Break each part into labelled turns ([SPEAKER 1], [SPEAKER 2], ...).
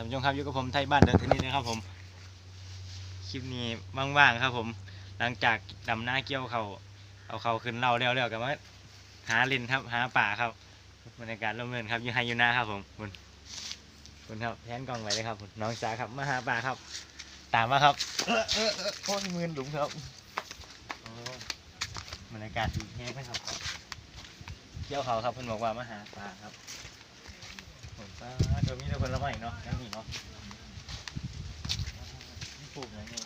[SPEAKER 1] ท่านผู้ชมครับอยู่กับผมไทยบ้านเดินเทนนิสนะครับผม คลิปนี้ว่างๆครับผม หลังจากดำหน้าเกี่ยวเขาวเอาเขาวขึ้นเราเร็วๆกันมาหาลินครับหาป่าครับบรรยากาศร่มรื่นครับอยู่ไฮยูนาครับผมคุณคุณครับแทนกล้องไว้เลยครับคุณน้องสาครับมาหาป่าครับ ตามมาครับเออเออเออโอ้ยมืนหลุมครับโอ้บรรยากาศดีแห้งนะครับเกี่ยวเขาครับเพิ่นบอกว่ามาหาป่าครับ ผมป้าเดี๋ยวมีแต่คนละใหม่เนาะนั่นนี่เนาะนี่ปลูกอะไรเนี่ย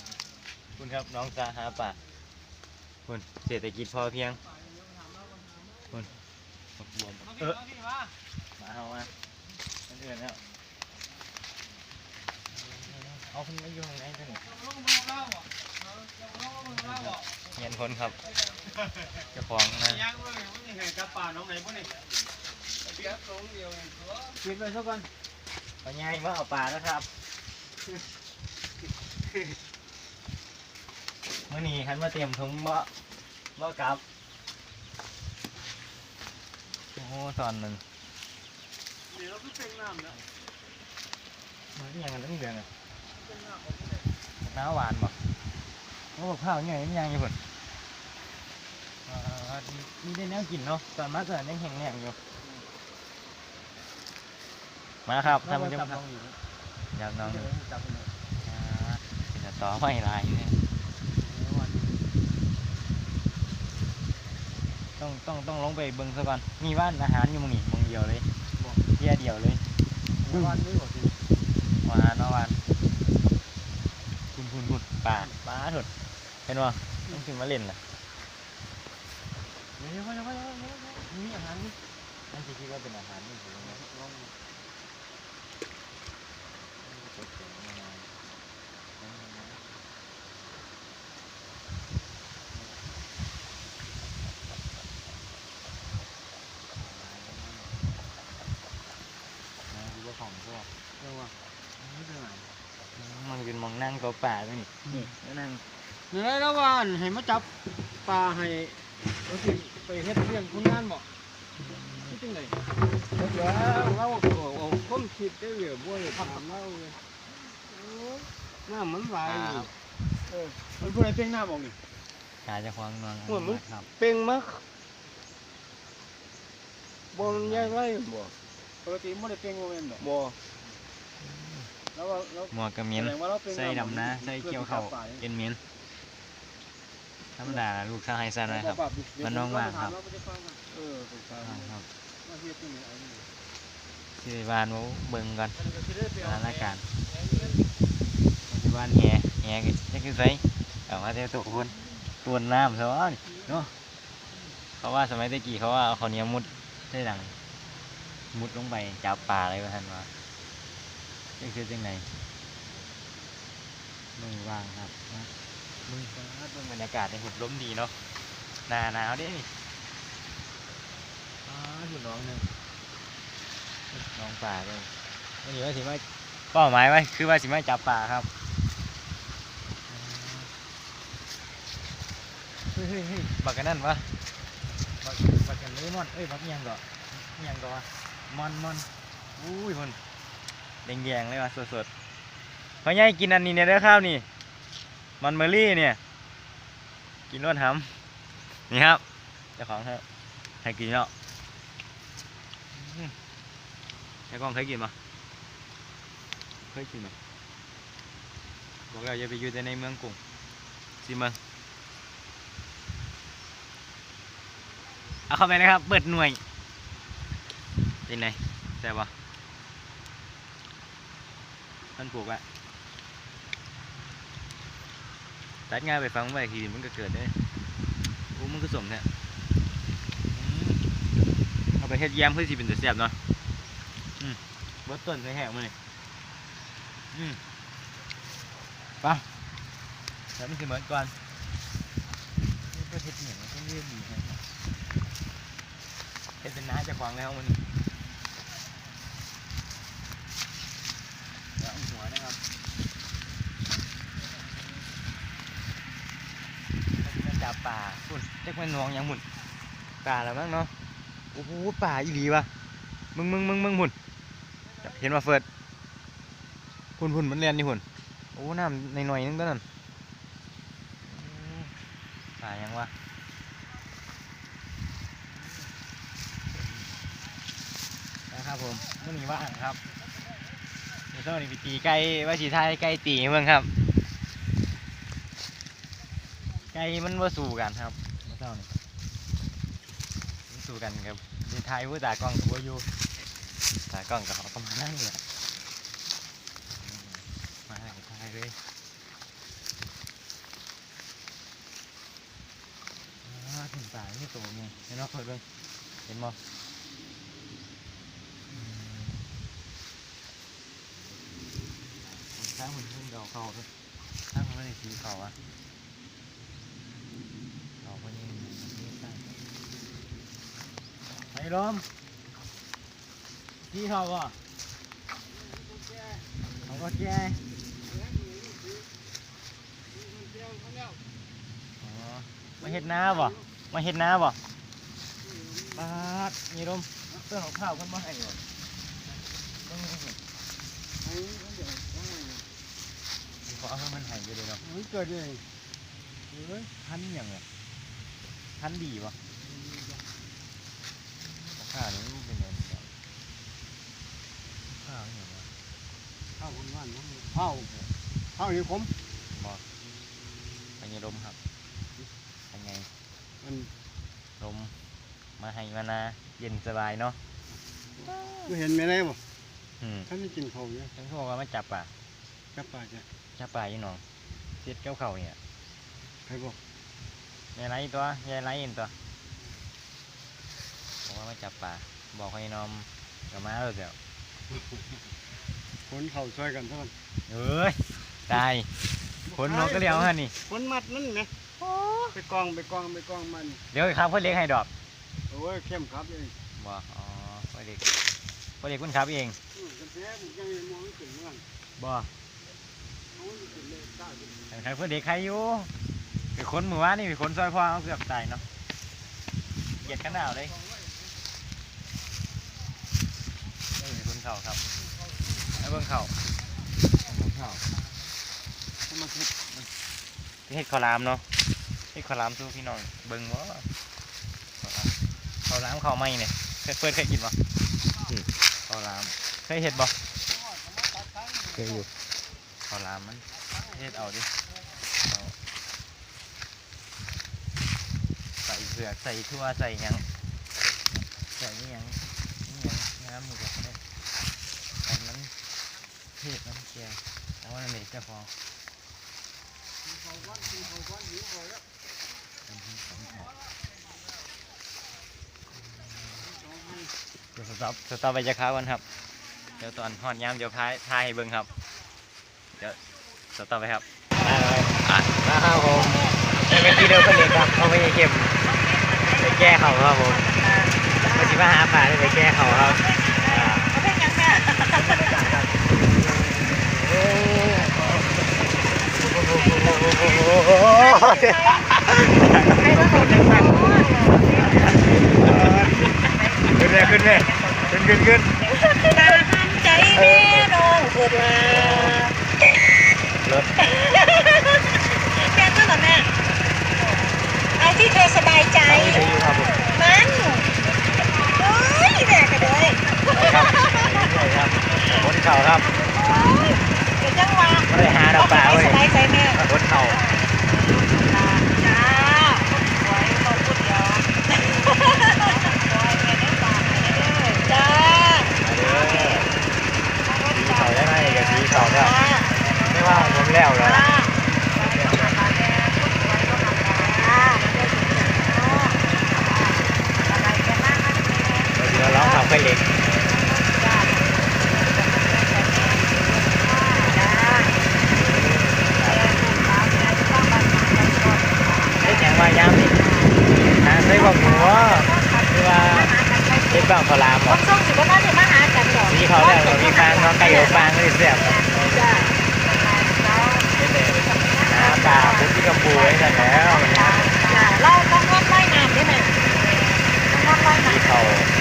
[SPEAKER 1] คุณครับน้องสาหาป่าคุณเศรษฐกิจพอเพียงคุณบักบวมเออมาเอามาอันอื่นแล้วเอาคุณไม่ยุ่งไงท่านเงียนคนครับเจ้าของนะ
[SPEAKER 2] ยังเลยมันนี่เห็นกับป่าน้องไหนพวกนี้ เบียร์ลงเดียวเลยกินไปสักวัน
[SPEAKER 1] เอาง่ายมาเอาปลาแล้วครับเมื่อนี้คันมาเตรียมถุงบ่บ่กลับ โอ้ตอนหนึ่ง
[SPEAKER 2] เดี๋ยวเราก็เป็นน้ำแล้ว
[SPEAKER 1] มันยังกันตั้งเดือนอะน้าหวานบ่โอ้บอกข้าวยังไงมันยังอยู่พุ่นอ่ามีได้แนวกินเนาะตอนมาเกิดยังแข็งแรงอยู่ มาครับท่านผู้ชมครับอยากน้อง
[SPEAKER 2] จับไปเลย
[SPEAKER 1] อ่าจะต่อไม่ลายเนี่ยต้องต้องต้องลงไปเบิ่งซะก่อนมีบ้านอาหารอยู่หมึงนี่หมึงเดียวเลยเที่ยเดียวเลย
[SPEAKER 2] วันนี้บอกสิ
[SPEAKER 1] วานเอาวานคุณคุณคุณป่าป่าถุดเห็นว่าต้องขึ้นมาเล่นล่ะ
[SPEAKER 2] เดี๋ยวไปเดี๋ยวไปเดี๋ยวไปมีอาหารนี่
[SPEAKER 1] นั่นสิคิดว่าเป็นอาหารนี่ผมนะ
[SPEAKER 2] ลอง
[SPEAKER 1] ดูว่าของพวก
[SPEAKER 2] ดูว่าไม่เป็นไร
[SPEAKER 1] มันเป็นมอ งนั่งตัวป่าด้วยนี่นี่นั่ง
[SPEAKER 2] เดี๋ยวแล้วว่าให้มาจับปลาให้เราสิไปเฮ็ดเรื่องคุณงานบ่ที่จังไหนเดี๋ยวเราเอาคนคิดได้เหลือบ่ได้ถามเราเลยน้ำมันไหลเออมันพูดอะไรเพ่งหน้าบอกนี่
[SPEAKER 1] กาจะควางนอน
[SPEAKER 2] เหมือนมึง
[SPEAKER 1] ครับ
[SPEAKER 2] เป่งมากบอลแยกไว้บ่ปกติไม่ได้เป่งโมเมนต์ดอกบ่ แล้วว่าแล้ว
[SPEAKER 1] หมวกกระเมียน
[SPEAKER 2] แสดงว่าเราเป็น
[SPEAKER 1] ใส่ดำนะใส่เกี่ยวเข่าเอ็นเมียนธรรมดาล่ะลูกสาวไฮซันนะครับ มันน้องว่างครับ
[SPEAKER 2] เออถูกต้อง
[SPEAKER 1] ครับ
[SPEAKER 2] มาเฮ็ดที่นี่เอาอยู่
[SPEAKER 1] ที่บ้านเขาเบิ่งกัน
[SPEAKER 2] อันนี้ก็สิได้ไป
[SPEAKER 1] ส
[SPEAKER 2] เอา
[SPEAKER 1] ถานการณ์ที่บ้านแห่แห่ก็จะคือไสเอามาเที่ยวตุคนตวนน้ำซะวะนี่เนาะเขาว่าสมัยตะกี้เขาว่าเอาข้าวเหนียวมุดใส่หลังมุดลงไปจับปลาอะไรวะท่านว่า จะคือจังไหนมือว่างครับนะมือฟ้าเบิ่งบรรยากาศในหุบล้มดีเนาะหนาหนาวเดิอ้าอยู่น้องหนึ่งน้องป่าเลยวันนี้ว่าสิมาเป้าหมายไว้คือว่าสิมาจับป่าครับเฮ้ยเฮ้ยเฮ้ยบักกันนั่นวะบักบักกันเลยมอนเอ้ยบักอิหยังก่ออิหยังก่อวะมอนมอนอุ้ยมัน แดงๆเลยว่ะสดๆพ่อใหญ่กินอันนี้เนี่ยเด้ข้าวนี่มอนเมอรี่เนี่ย กินรวดหำนี่ครับเจ้าของครับให้กินเนาะอืมไอ้กล้องเคยกินปะเคยกินไหมบอกเราอย่าไปอยู่แต่ในเมืองกรุงสิเมืองเอาเข้าไปเลยครับ เปิดหน่วยเป็นไงแซ่บปะ ท่านปลูกอะตัดง่ายไปฟังไปทีมันก็เกิดได้โอ้มันก็สมแท้อืมเอาไปเฮ็ดแยมเพื่อสิเป็นจะแซ่บเนาะอืมเบิดต้นใส่แหกมาเลยอืมไปแล้วมันสิเหมือนก่อนนี่ก็เฮ็ดเหนียวก็เลื่อนดีฮะเฮ็ดเป็นน้าจะขวางแล้วมันเดี๋ยวเอาหัวนะ ครับมันจับป่าฝุ่นเจ๊กมันนวงยังหมุนป่าแล้วมั้งเนาะโอ้โหป่าอีหลีวะมึงมึงมึงมึงหมุนเห็นว่าเฟิร์ดพุ่นพุ่นมันเรียนนี่พุ่นโอ้น้ำในหน่อยนึงตัวนั้นอืมตายังวะนะครับผมมื่อนี้ว่างครับ เดี๋ยวเช้านี้ไปตีไก่ว่าสีไทยไก่ตีเมืองครับ ไก่มันว่าสู้กันครับเมื่อเช้านี้มันสู้กันครับดีไทยผู้ตากล้องกับว่าอยู่ตากล้องกับเขาก็มาณนั่งเนี่ยมาห้ไทยเลยถึงตายนี่ตัวไงเห็นไหมเปิดเลยเห็นบ่อืมข้างมันเพิ่งเดาเขาด้วยข้างมันไม่ได้สีเขาอะเราก็ยังนี่ใส่ไอ้ลมพี่เขาบ่เขาก็แก่อ๋อมาเฮ็ดน้าบ่มาเฮ็ดน้าบ่ปาดนี่ลมเสื้อนของข้าวเพิ่อนมาให้บ่เบิ่งให้เห็นข อเอาให้มันให้อยู่เลยเนาะ
[SPEAKER 2] มันเกิดเอง
[SPEAKER 1] เฮ้ยพันอหย่างเลยพันดีปะข้าวนี่มันเป็นยังไงข้าวนี่วะ
[SPEAKER 2] ข้าวคนว่านน้ำข้าวข้าวนี่ผม
[SPEAKER 1] บอกเป็นยังลมครับเป็นไง
[SPEAKER 2] มัน
[SPEAKER 1] ลมมาให้มานาเย็นสบายเนาะ
[SPEAKER 2] ก็เห็นไหมได้บ่
[SPEAKER 1] อืม
[SPEAKER 2] ท่านไม่กินข้าวเนี่ย
[SPEAKER 1] ทั้งพวกว่ามาจับป่า
[SPEAKER 2] จับปลาจ้ะ
[SPEAKER 1] จับป่ายี่น้องเจ็ดเก้าเข่าเนี่ย
[SPEAKER 2] ใครบอก
[SPEAKER 1] ยายไรตัวยายไรเห็นตัวบอกว่ามาจับป่าบอกให้น้องกับมาแล้วเดี๋ยว
[SPEAKER 2] คนข้าวช่วยกันเท่านั้น
[SPEAKER 1] เอ้ยตายคนนกก็เลี้ยวฮะนี่
[SPEAKER 2] คนมัดนั่นไงไปกองไปกองไปกองมัน
[SPEAKER 1] เดี๋ยวครับเพื่อนเลี้ยงให้ดอก
[SPEAKER 2] โอ้ยเข้มครับเอง
[SPEAKER 1] บ่อ๋อพ่อเด็กพ่อเด็กคุณครับเอง
[SPEAKER 2] อืมกันแท้ผมยังมองไม่ถึงนั่น
[SPEAKER 1] บ่ ใครพ่อเด็กใครอยู่เป็นคนหมู่บ้านนี่เป็นคนซอยพ่อเอาเกือบตายเนาะเหยียดกันหนาวเลยนี่เป็นคนเข่าครับไอ้เบิ่งเข่าเบิ่งเข่า
[SPEAKER 2] เขามาเก็บ
[SPEAKER 1] เฮ็ดข้าวหลามเนาะเฮ็ดข้าวหลามสู้พี่น้องเบิ่งบ่ข้าวหลามข้าวไหม้เนี่ยเคยเพิ่นเคยกินบ่ข้าวหลามเคยเฮ็ดบ่เคยอยู่ข้ามมันเฮ็ดเอาดิเอาใส่เผือกใส่ทั่วใส่ยังใส่นี่ยังนี่ยังน้ำนี่ก็ได้แต่มันเทศน้ำเกลือเอาอันนี้จ้าของ
[SPEAKER 2] เขาวันกินเขาวันหิวเขาแล้ว
[SPEAKER 1] เดี๋ยวสต็อปสต็อปไปจะค้ากันครับ เดี๋ยวตอนหอดยามเดี๋ยวพายทายให้เบิ่งครับ สต็อปไปครับอะนะครับผมเมื่อกี้เดินคนเด็กครับเขาไม่ได้เก็บไปแก้เขาครับผมมาจิมาหาปลาเลยไปแก้เขาครับอ่า
[SPEAKER 3] เขาเป็นยังแม่
[SPEAKER 1] ขึ้นเลยขึ้นเลยขึ้นขึ้นขึ้น
[SPEAKER 3] ตาห้ามใจแม่น้องเกิดมา ร
[SPEAKER 1] ถ
[SPEAKER 3] แม่ก็เหรอแม่เอาที่เธอสบายใจ
[SPEAKER 1] เขาไม่ได้อยู่ครับผม
[SPEAKER 3] มันเฮ้ยแม่ก็เลย
[SPEAKER 1] ไปครับไปครับบนเขาครับ
[SPEAKER 3] โอ้ยเดี๋ยวจังหวะ
[SPEAKER 1] ไม่ได้หาดอกปลาเว้ย
[SPEAKER 3] สบายใจแม่
[SPEAKER 1] บนเขา
[SPEAKER 3] จ้าสวยขอบคุณเดี๋ยวจ้า
[SPEAKER 1] มาเด้อสีเขาได้ไหมกับสีเขาเนี่ยไม่ว่าผมแล้วเหรอ
[SPEAKER 3] จ้า
[SPEAKER 1] เดี๋ยวเราขับไปเล็กเฮ็ดหยังว่ายามนี่หาใส่บอกหมูว่าคือว่าเฮ็ดบ้างเขาลาม
[SPEAKER 3] ผ
[SPEAKER 1] บ่
[SPEAKER 3] มส่งสิบวันนี้มาหากันหรอ
[SPEAKER 1] สีเขาแล้วเรามีฟางเนาะไก่อบฟางก็ได้เสียบ
[SPEAKER 3] จ้า
[SPEAKER 1] เฮ็ดเลยหาปลาพุทธิกำปูไว้กันแล้ววันนี้
[SPEAKER 3] จ้าเราต้องงดไล่น้ำได้ไหมต้องงดไล่
[SPEAKER 1] สี
[SPEAKER 3] น้ำ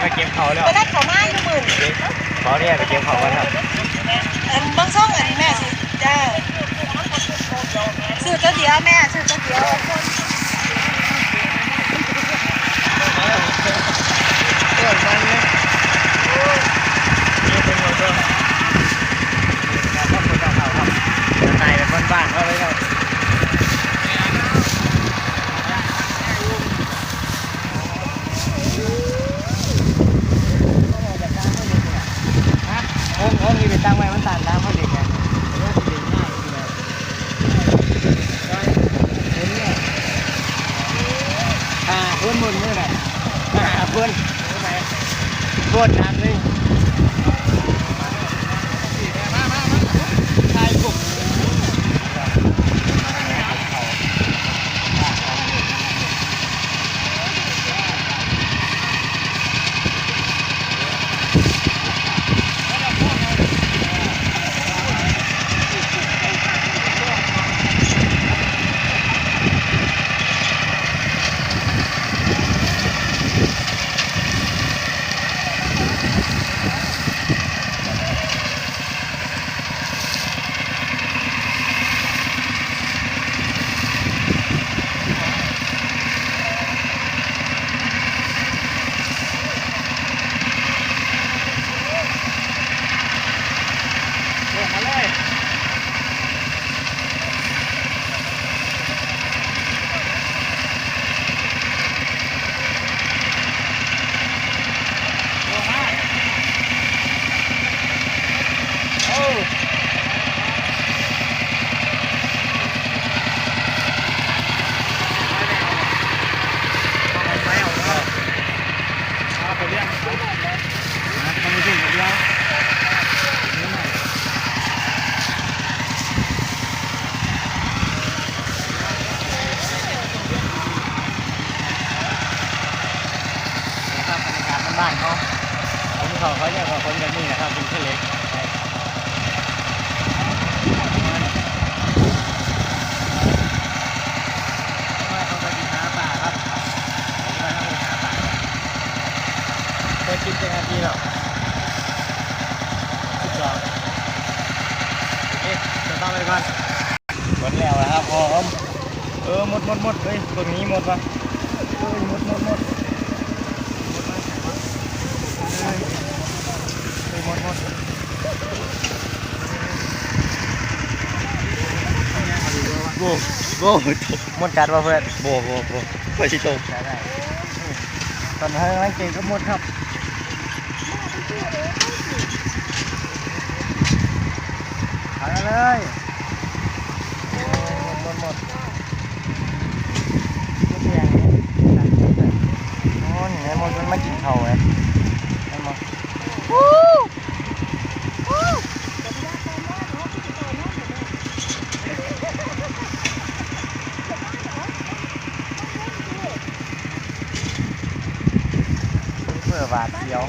[SPEAKER 1] ไาเก็บเขาแล้ว
[SPEAKER 3] ไปได้เขามาอยู่หมื่นเขา
[SPEAKER 1] เนี่ยไปเก็บเขากันครับ
[SPEAKER 3] เบิ้งซ่องอันนี้แม่สิจ้า ซื้อเจ้าเดียวแม่ซื้อเจ้าเดียวคน
[SPEAKER 1] เกิดมันเลยนี่เป็นหมดเลยการทำคนเขาครับนายเป็นบ้านๆเขาเลยครับโอ้โหมีไปตั้งไว้มันตานน้ำเขาเด็กไงแล้วสิเด็กง่ายอยู่แล้วได้เห็นเนี่ยอ่าเพื่อนบนเมื่อไหร่อ่า เพื่อนเมื่ไหร่โคตรหนักเลยใช่ปุ๊บลงมาเลยลงมาโอ้ไม่เอาไม่เอาเอาไปเลี้ยงเอาไปเลี้ยงไปเลี้ยง นะครับ บ้านเขาผมเขาเขาเรียกว่าคนแบบนี้นะครับเป็นเพื่อนเล็กว่เขาไปหาป่าครับไปกินเป็นนาทีหรอสิบสองโอเคเดี๋ยวต้องไปก่อนหมดแล้วนะครับผมเออหมดหมดหมดเฮ้ยตรงนี้หมดปะเฮ้ยหมดหมดหมด ไปหมดหมดโบ โบหมดกัดป่ะเพื่อนโบโบโบไปชิโตได้ได้ตอนนี้กำลังเก่งก็หมดครับหาเลยหมดหมดหมดหมดอย่างนี้โอ้นี่ไงหมดมันมากินเขาไงไอ้หมด เพื่อบาดเสียว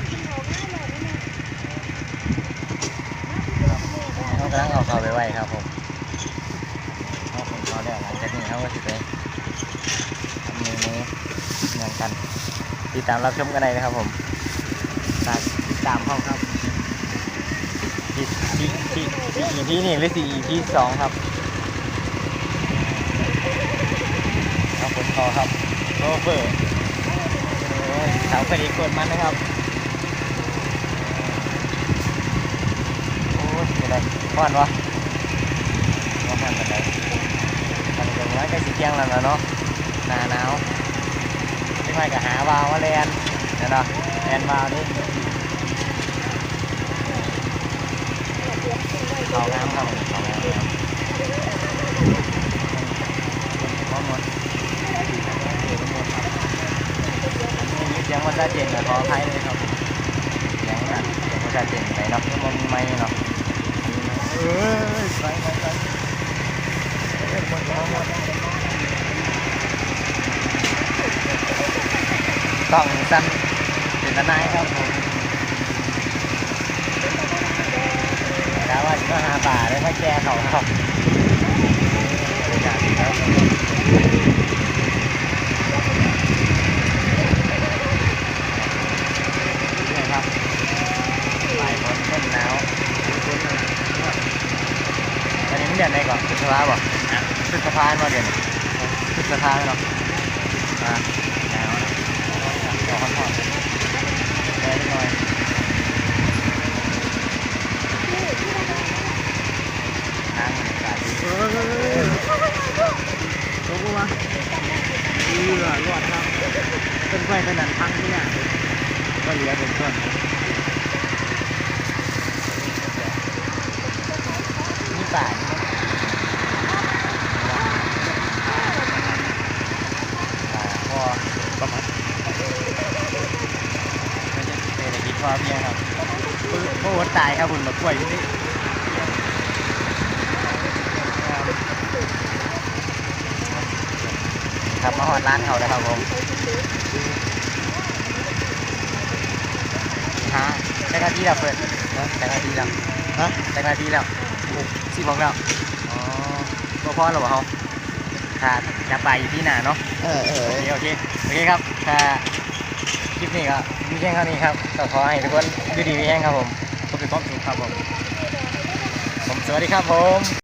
[SPEAKER 1] เขากำลังเอาเขาไปไว้ครับผมเขาผมเขาแล้วหลังจากนี้เขาก็จะไปทำเมนูเหมือนกันติดตามรับชมกันได้นะครับผมติดตามเขาครับที่ที่ที่ที่ EP นี่หรือสี่ EP สองครับขอบคุณเขาครับโรเบอร์ สาวคดีกดมันนะครับ โอ้ยเป็นไรพ่อนวะว่าพ่อนเป็นไรมันจะว่าใกล้สิเที่ยงแล้วนะเนาะหนาหนาวที่ไม่ก็หาวาวมาเรียนเดี๋ยวนาะเรียนวาวนี่เขางามครับผมเขางามครับหมดหมดหมดครับ มีเสียงมันจะเจ๋งนะ ขออภัยเลยครับเสียงน่ะเสียงมันจะเจ๋งไปเนาะมันไม่เนาะเอ้ยไปไปไปเอ้ยหมดหมดหมดกล่องสั้นเป็นตะนายครับผมแล้วว่าจะหาป่าได้มาแก้เขาครับบรรยากาศดีครับ ภามาเดือนพฤษภาเนาะอ่าหนาวนะรอค่อนข้างได้นิดหน่อยทางบรรยากาศดี
[SPEAKER 2] เออลงมาเรือรอดครับเป็นไฟขนาดพังเนี่ย
[SPEAKER 1] ก็เหลือเป็นส่วนนี่ป่านี่ป่าก็ประมาณไม่ใช่เศรษฐกิจพอเพียงครับโอ้โหตายครับคุณมา กล้วยอยู่นี่ครับมาหอดร้านเขาแล้วครับผมฮะจักรนาทีแล้วเปิดจักรนาทีแล้วฮะจักรนาทีแล้วสี่โมงแล้วอ๋อบ่พอแล้วบ่เขาค่ะจะไปอยู่ที่หนาเนาะ
[SPEAKER 2] เออเออ
[SPEAKER 1] โอเคโอเคโอเคครับค่ะคลิปนี้ก็มีแค่เท่านี้ครับก็ขอให้ทุกคนดูดีมีแห้งครับผม พบกันพบกันครับผมผมสวัสดีครับผม